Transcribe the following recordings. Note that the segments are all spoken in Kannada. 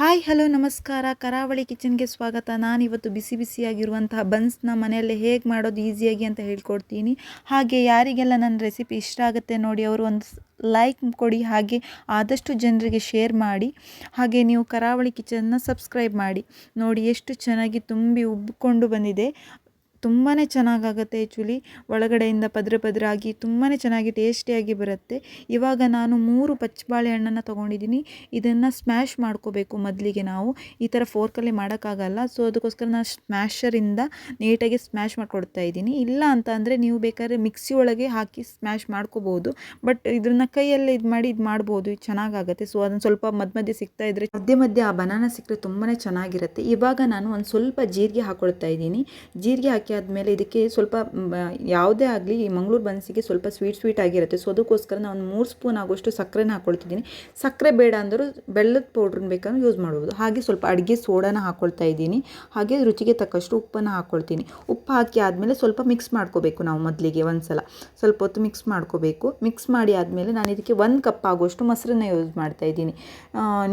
ಹಾಯ್, ಹಲೋ, ನಮಸ್ಕಾರ. ಕರಾವಳಿ ಕಿಚನ್ಗೆ ಸ್ವಾಗತ. ನಾನು ಇವತ್ತು ಬಿಸಿ ಬಿಸಿಯಾಗಿರುವಂತಹ ಬನ್ಸ್ನ ಮನೆಯಲ್ಲೇ ಹೇಗೆ ಮಾಡೋದು ಈಸಿಯಾಗಿ ಅಂತ ಹೇಳ್ಕೊಡ್ತೀನಿ. ಹಾಗೆ ಯಾರಿಗೆಲ್ಲ ನನ್ನ ರೆಸಿಪಿ ಇಷ್ಟ ಆಗುತ್ತೆ ನೋಡಿ, ಅವರು ಒಂದು ಲೈಕ್ ಕೊಡಿ, ಹಾಗೆ ಆದಷ್ಟು ಜನರಿಗೆ ಶೇರ್ ಮಾಡಿ. ಹಾಗೆ ನೀವು ಕರಾವಳಿ ಕಿಚನ್ನ ಸಬ್ಸ್ಕ್ರೈಬ್ ಮಾಡಿ. ನೋಡಿ, ಎಷ್ಟು ಚೆನ್ನಾಗಿ ತುಂಬಿ ಉಬ್ಬಿಕೊಂಡು ಬಂದಿದೆ. ತುಂಬಾ ಚೆನ್ನಾಗಾಗುತ್ತೆ ಆ್ಯಕ್ಚುಲಿ ಒಳಗಡೆಯಿಂದ ಪದ್ರ ಪದ್ರ ಆಗಿ ತುಂಬಾ ಚೆನ್ನಾಗಿ ಟೇಸ್ಟಿಯಾಗಿ ಬರುತ್ತೆ. ಇವಾಗ ನಾನು ಮೂರು ಪಚ್ಚಬಾಳೆಹಣ್ಣನ್ನು ತೊಗೊಂಡಿದ್ದೀನಿ. ಇದನ್ನು ಸ್ಮ್ಯಾಶ್ ಮಾಡ್ಕೋಬೇಕು ಮೊದಲಿಗೆ ನಾವು. ಈ ಥರ ಫೋರ್ಕಲ್ಲಿ ಮಾಡೋಕ್ಕಾಗಲ್ಲ. ಸೊ ಅದಕ್ಕೋಸ್ಕರ ನಾನು ಸ್ಮ್ಯಾಶರಿಂದ ನೀಟಾಗಿ ಸ್ಮ್ಯಾಶ್ ಮಾಡಿಕೊಡ್ತಾ ಇದ್ದೀನಿ. ಇಲ್ಲ ಅಂತ ಅಂದರೆ ನೀವು ಬೇಕಾದ್ರೆ ಮಿಕ್ಸಿ ಒಳಗೆ ಹಾಕಿ ಸ್ಮ್ಯಾಶ್ ಮಾಡ್ಕೋಬೋದು ಬಟ್ ಇದನ್ನು ಕೈಯಲ್ಲೇ ಇದು ಮಾಡಿ ಇದು ಮಾಡ್ಬೋದು. ಇದು ಚೆನ್ನಾಗಾಗುತ್ತೆ. ಸೊ ಅದನ್ನು ಸ್ವಲ್ಪ ಮಧ್ಯ ಮಧ್ಯೆ ಸಿಗ್ತಾ ಇದ್ದರೆ ಮಧ್ಯೆ ಮಧ್ಯೆ ಆ ಬನಾನ ಸಿಕ್ಕರೆ ತುಂಬಾ ಚೆನ್ನಾಗಿರುತ್ತೆ. ಇವಾಗ ನಾನು ಒಂದು ಸ್ವಲ್ಪ ಜೀರಿಗೆ ಹಾಕ್ಕೊಳ್ತಾ ಇದ್ದೀನಿ. ಜೀರಿಗೆ ಹಾಕಿ ಆದಮೇಲೆ ಇದಕ್ಕೆ ಸ್ವಲ್ಪ ಯಾವುದೇ ಆಗಲಿ ಈ ಮಂಗಳೂರು ಬನ್ಸಿಗೆ ಸ್ವಲ್ಪ ಸ್ವೀಟ್ ಸ್ವೀಟ್ ಆಗಿರುತ್ತೆ. ಸೊ ಅದಕ್ಕೋಸ್ಕರ ನಾನು ಮೂರು ಸ್ಪೂನ್ ಆಗೋಷ್ಟು ಸಕ್ಕರೆನ ಹಾಕ್ಕೊಳ್ತಿದ್ದೀನಿ ಸಕ್ಕರೆ ಬೇಡ ಅಂದರೂ ಬೆಲ್ಲದ ಪೌಡ್ರನ್ನ ಬೇಕಾದ್ರೂ ಯೂಸ್ ಮಾಡ್ಬೋದು. ಹಾಗೆ ಸ್ವಲ್ಪ ಅಡುಗೆ ಸೋಡಾನ ಹಾಕ್ಕೊಳ್ತಾ ಇದ್ದೀನಿ. ಹಾಗೆ ರುಚಿಗೆ ತಕ್ಕಷ್ಟು ಉಪ್ಪನ್ನು ಹಾಕ್ಕೊಳ್ತೀನಿ ಉಪ್ಪು ಹಾಕಿ ಆದಮೇಲೆ ಸ್ವಲ್ಪ ಮಿಕ್ಸ್ ಮಾಡ್ಕೋಬೇಕು ನಾವು ಮೊದಲಿಗೆ ಒಂದು ಸಲ ಸ್ವಲ್ಪ ಹೊತ್ತು ಮಿಕ್ಸ್ ಮಾಡ್ಕೋಬೇಕು. ಮಿಕ್ಸ್ ಮಾಡಿ ಆದಮೇಲೆ ನಾನು ಇದಕ್ಕೆ ಒಂದು ಕಪ್ ಆಗೋಷ್ಟು ಮೊಸರನ್ನ ಯೂಸ್ ಮಾಡ್ತಾ ಇದ್ದೀನಿ.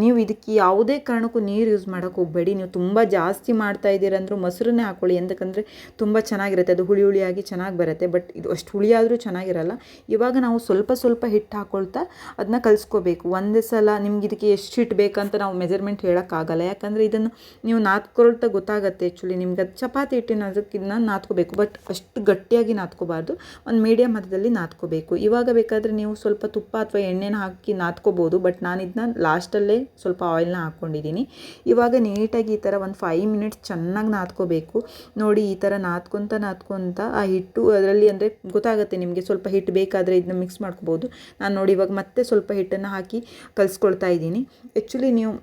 ನೀವು ಇದಕ್ಕೆ ಯಾವುದೇ ಕಾರಣಕ್ಕೂ ನೀರು ಯೂಸ್ ಮಾಡೋಕ್ಕೆ ಹೋಗಬೇಡಿ. ನೀವು ತುಂಬ ಜಾಸ್ತಿ ಮಾಡ್ತಾ ಇದ್ದೀರಂದ್ರೂ ಮೊಸರನ್ನೇ ಹಾಕ್ಕೊಳ್ಳಿ ಎಂತಕ್ಕಂದರೆ ತುಂಬ ಚೆನ್ನಾಗಿರುತ್ತೆ. ಅದು ಹುಳಿ ಹುಳಿಯಾಗಿ ಚೆನ್ನಾಗಿ ಬರುತ್ತೆ. ಬಟ್ ಇದು ಅಷ್ಟು ಹುಳಿಯಾದರೂ ಚೆನ್ನಾಗಿರಲ್ಲ. ಇವಾಗ ನಾವು ಸ್ವಲ್ಪ ಸ್ವಲ್ಪ ಹಿಟ್ಟು ಹಾಕ್ಕೊಳ್ತಾ ಅದನ್ನ ಕಲಿಸ್ಕೋಬೇಕು. ಒಂದೇ ಸಲ ನಿಮ್ಗೆ ಇದಕ್ಕೆ ಎಷ್ಟು ಹಿಟ್ಟು ಬೇಕಂತ ನಾವು ಮೆಜರ್ಮೆಂಟ್ ಹೇಳೋಕ್ಕಾಗಲ್ಲ. ಯಾಕಂದರೆ ಇದನ್ನು ನೀವು ನಾದ್ಕೊಳ್ತಾ ಗೊತ್ತಾಗುತ್ತೆ ಆ್ಯಕ್ಚುಲಿ ನಿಮ್ಗೆ ಅದು ಚಪಾತಿ ಹಿಟ್ಟಿನ ಅದಕ್ಕಿನ್ನ ನಾದ್ಕೋಬೇಕು. ಬಟ್ ಅಷ್ಟು ಗಟ್ಟಿಯಾಗಿ ನಾದ್ಕೋಬಾರ್ದು. ಒಂದು ಮೀಡಿಯಮ್ ಹದದಲ್ಲಿ ನಾದ್ಕೋಬೇಕು. ಇವಾಗ ಬೇಕಾದರೆ ನೀವು ಸ್ವಲ್ಪ ತುಪ್ಪ ಅಥವಾ ಎಣ್ಣೆನ ಹಾಕಿ ನಾದ್ಕೋಬೋದು. ಬಟ್ ನಾನು ಇದನ್ನ ಲಾಸ್ಟಲ್ಲೇ ಸ್ವಲ್ಪ ಆಯಿಲ್ನ ಹಾಕ್ಕೊಂಡಿದ್ದೀನಿ ಇವಾಗ ನೀಟಾಗಿ ಈ ಥರ ಒಂದು ಫೈವ್ ಮಿನಿಟ್ಸ್ ಚೆನ್ನಾಗಿ ನಾದ್ಕೋಬೇಕು. ನೋಡಿ ಈ ಥರ ನಾದ್ಕೊತ ನಾದ್ಕೊತ ಆ ಹಿಟ್ಟು ಅದರಲ್ಲಿ ಅಂದರೆ ಗೊತ್ತಾಗುತ್ತೆ ನಿಮಗೆ ಸ್ವಲ್ಪ ಹಿಟ್ಟು ಬೇಕಾದರೆ ಇದನ್ನ ಮಿಕ್ಸ್ ಮಾಡ್ಕೋಬೋದು. ನಾನು ನೋಡಿ ಇವಾಗ ಮತ್ತೆ ಸ್ವಲ್ಪ ಹಿಟ್ಟನ್ನು ಹಾಕಿ ಕಲಿಸ್ಕೊಳ್ತಾ ಇದ್ದೀನಿ. ಆ್ಯಕ್ಚುಲಿ ನೀವು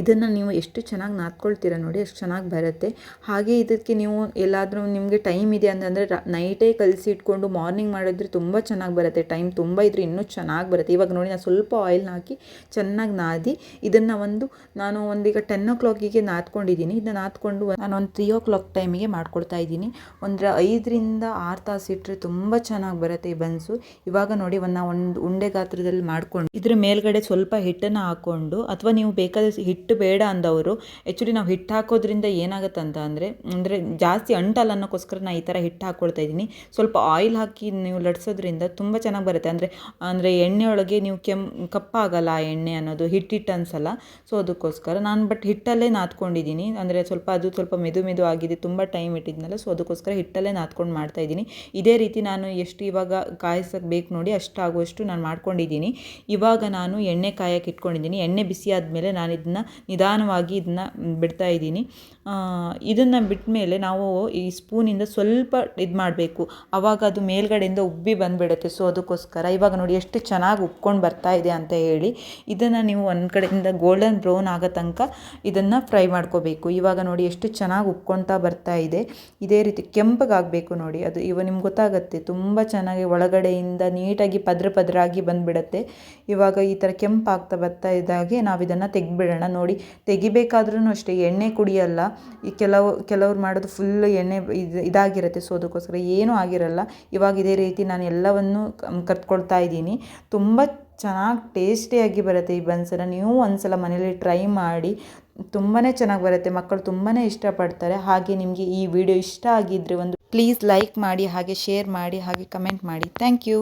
ಇದನ್ನು ನೀವು ಎಷ್ಟು ಚೆನ್ನಾಗಿ ನಾದ್ಕೊಳ್ತೀರ ನೋಡಿ ಎಷ್ಟು ಚೆನ್ನಾಗಿ ಬರುತ್ತೆ. ಹಾಗೆ ಇದಕ್ಕೆ ನೀವು ಎಲ್ಲಾದರೂ ನಿಮಗೆ ಟೈಮ್ ಇದೆ ಅಂತಂದರೆ ನೈಟೇ ಕಲಸಿ ಇಟ್ಕೊಂಡು ಮಾರ್ನಿಂಗ್ ಮಾಡಿದ್ರೆ ತುಂಬ ಚೆನ್ನಾಗಿ ಬರುತ್ತೆ. ಟೈಮ್ ತುಂಬ ಇದ್ರೆ ಇನ್ನೂ ಚೆನ್ನಾಗಿ ಬರುತ್ತೆ. ಇವಾಗ ನೋಡಿ ನಾನು ಸ್ವಲ್ಪ ಆಯಿಲ್ನ ಹಾಕಿ ಚೆನ್ನಾಗಿ ನಾದಿ. ಇದನ್ನು ಒಂದು ನಾನು ಒಂದೀಗ ಟೆನ್ ಓ ಕ್ಲಾಕಿಗೆ ನಾದ್ಕೊಂಡಿದ್ದೀನಿ. ಇದನ್ನು ನಾದ್ಕೊಂಡು ನಾನು ಒಂದು ತ್ರೀ ಓ ಕ್ಲಾಕ್ ಟೈಮಿಗೆ ಮಾಡ್ಕೊಳ್ತಾ ಇದ್ದೀನಿ. ಒಂದು ಐದರಿಂದ ಆರು ತಾಸು ಇಟ್ಟರೆ ತುಂಬ ಚೆನ್ನಾಗಿ ಬರುತ್ತೆ ಈ ಬನ್ಸು. ಇವಾಗ ನೋಡಿ ಒಂದು ಒಂದು ಉಂಡೆ ಗಾತ್ರದಲ್ಲಿ ಮಾಡಿಕೊಂಡು ಇದ್ರ ಮೇಲ್ಗಡೆ ಸ್ವಲ್ಪ ಹಿಟ್ಟನ್ನು ಹಾಕ್ಕೊಂಡು ಅಥವಾ ನೀವು ಬೇಕಾದರೆ ಹಿಟ್ಟು ಹಿಟ್ಟು ಬೇಡ ಅಂದವರು. ಆ್ಯಕ್ಚುಲಿ ನಾವು ಹಿಟ್ಟು ಹಾಕೋದ್ರಿಂದ ಏನಾಗುತ್ತೆ ಅಂತ ಅಂದರೆ ಅಂದರೆ ಜಾಸ್ತಿ ಅಂಟಲ್ಲ ಅನ್ನೋಕ್ಕೋಸ್ಕರ ನಾನು ಈ ಥರ ಹಿಟ್ಟು ಹಾಕ್ಕೊಳ್ತಾ ಇದ್ದೀನಿ. ಸ್ವಲ್ಪ ಆಯಿಲ್ ಹಾಕಿ ನೀವು ಲಟ್ಸೋದ್ರಿಂದ ತುಂಬ ಚೆನ್ನಾಗಿ ಬರುತ್ತೆ. ಅಂದರೆ ಅಂದರೆ ಎಣ್ಣೆ ನೀವು ಕೆಮ್, ಕಪ್ಪಾಗಲ್ಲ ಆ ಎಣ್ಣೆ ಅನ್ನೋದು, ಹಿಟ್ಟಿಟ್ಟು ಹಿಟ್ಟು ಅನ್ಸಲ್ಲ. ಸೊ ಅದಕ್ಕೋಸ್ಕರ ನಾನು ಬಟ್ ಹಿಟ್ಟಲ್ಲೇ ನಾದ್ಕೊಂಡಿದ್ದೀನಿ. ಅಂದರೆ ಸ್ವಲ್ಪ ಅದು ಸ್ವಲ್ಪ ಮೆದು ಮೆದು ಆಗಿದೆ, ತುಂಬ ಟೈಮ್ ಇಟ್ಟಿದ್ನಲ್ಲ ಸೊ ಅದಕ್ಕೋಸ್ಕರ ಹಿಟ್ಟಲ್ಲೇ ನಾದ್ಕೊಂಡು ಮಾಡ್ತಾ ಇದ್ದೀನಿ. ಇದೇ ರೀತಿ ನಾನು ಎಷ್ಟು ಇವಾಗ ಕಾಯಿಸಕ್ಕೆ ಬೇಕು ನೋಡಿ ಅಷ್ಟಾಗುವಷ್ಟು ನಾನು ಮಾಡ್ಕೊಂಡಿದ್ದೀನಿ. ಇವಾಗ ನಾನು ಎಣ್ಣೆ ಕಾಯಕ್ಕೆ ಇಟ್ಕೊಂಡಿದ್ದೀನಿ. ಎಣ್ಣೆ ಬಿಸಿ ಆದಮೇಲೆ ನಾನು ಇದನ್ನ ನಿಧಾನವಾಗಿ ಇದನ್ನ ಬಿಡ್ತಾ ಇದ್ದೀನಿ. ಇದನ್ನು ಬಿಟ್ಟ ಮೇಲೆ ನಾವು ಈ ಸ್ಪೂನಿಂದ ಸ್ವಲ್ಪ ಇದು ಮಾಡಬೇಕು. ಆವಾಗ ಅದು ಮೇಲ್ಗಡೆಯಿಂದ ಉಬ್ಬಿ ಬಂದುಬಿಡುತ್ತೆ. ಸೊ ಅದಕ್ಕೋಸ್ಕರ ಇವಾಗ ನೋಡಿ ಎಷ್ಟು ಚೆನ್ನಾಗಿ ಉಬ್ಕೊಂಡು ಬರ್ತಾ ಇದೆ ಅಂತ ಹೇಳಿ ಇದನ್ನು ನೀವು ಒಂದು ಕಡೆಯಿಂದ ಗೋಲ್ಡನ್ ಬ್ರೌನ್ ಆಗೋ ತನಕ ಇದನ್ನು ಫ್ರೈ ಮಾಡ್ಕೋಬೇಕು. ಇವಾಗ ನೋಡಿ ಎಷ್ಟು ಚೆನ್ನಾಗಿ ಉಬ್ಕೊಳ್ತಾ ಬರ್ತಾ ಇದೆ. ಇದೇ ರೀತಿ ಕೆಂಪಗಾಗಬೇಕು ನೋಡಿ. ಅದು ಇವಾಗ ನಿಮ್ಗೆ ಗೊತ್ತಾಗುತ್ತೆ, ತುಂಬ ಚೆನ್ನಾಗಿ ಒಳಗಡೆಯಿಂದ ನೀಟಾಗಿ ಪದ್ರ ಪದ್ರಾಗಿ ಬಂದುಬಿಡತ್ತೆ. ಇವಾಗ ಈ ಥರ ಕೆಂಪಾಗ್ತಾ ಬರ್ತಾ ಇದ್ದಾಗೆ ನಾವು ಇದನ್ನು ತೆಗೆದ್ಬಿಡೋಣ. ನೋಡಿ ತೆಗಿಬೇಕಾದ್ರೂ ಅಷ್ಟೇ, ಎಣ್ಣೆ ಕುಡಿಯಲ್ಲ. ಈ ಕೆಲವು, ಕೆಲವ್ರು ಮಾಡೋದು ಫುಲ್ ಎಣ್ಣೆ ಇದು, ಇದಾಗಿರುತ್ತೆ ಸೊ ಅದಕ್ಕೋಸ್ಕರ ಏನೂ ಆಗಿರಲ್ಲ. ಇವಾಗ ಇದೇ ರೀತಿ ನಾನು ಎಲ್ಲವನ್ನು ಕರ್ತ್ಕೊಳ್ತಾ ಇದ್ದೀನಿ. ತುಂಬ ಚೆನ್ನಾಗಿ ಟೇಸ್ಟಿಯಾಗಿ ಬರುತ್ತೆ ಈ ಬನ್ಸನ್ನು ನೀವು ಒಂದ್ಸಲ ಮನೇಲಿ ಟ್ರೈ ಮಾಡಿ ತುಂಬಾ ಚೆನ್ನಾಗಿ ಬರುತ್ತೆ. ಮಕ್ಕಳು ತುಂಬಾ ಇಷ್ಟಪಡ್ತಾರೆ. ಹಾಗೆ ನಿಮಗೆ ಈ ವಿಡಿಯೋ ಇಷ್ಟ ಆಗಿದ್ದರೆ ಒಂದು ಪ್ಲೀಸ್ ಲೈಕ್ ಮಾಡಿ, ಹಾಗೆ ಶೇರ್ ಮಾಡಿ, ಹಾಗೆ ಕಮೆಂಟ್ ಮಾಡಿ. Thank you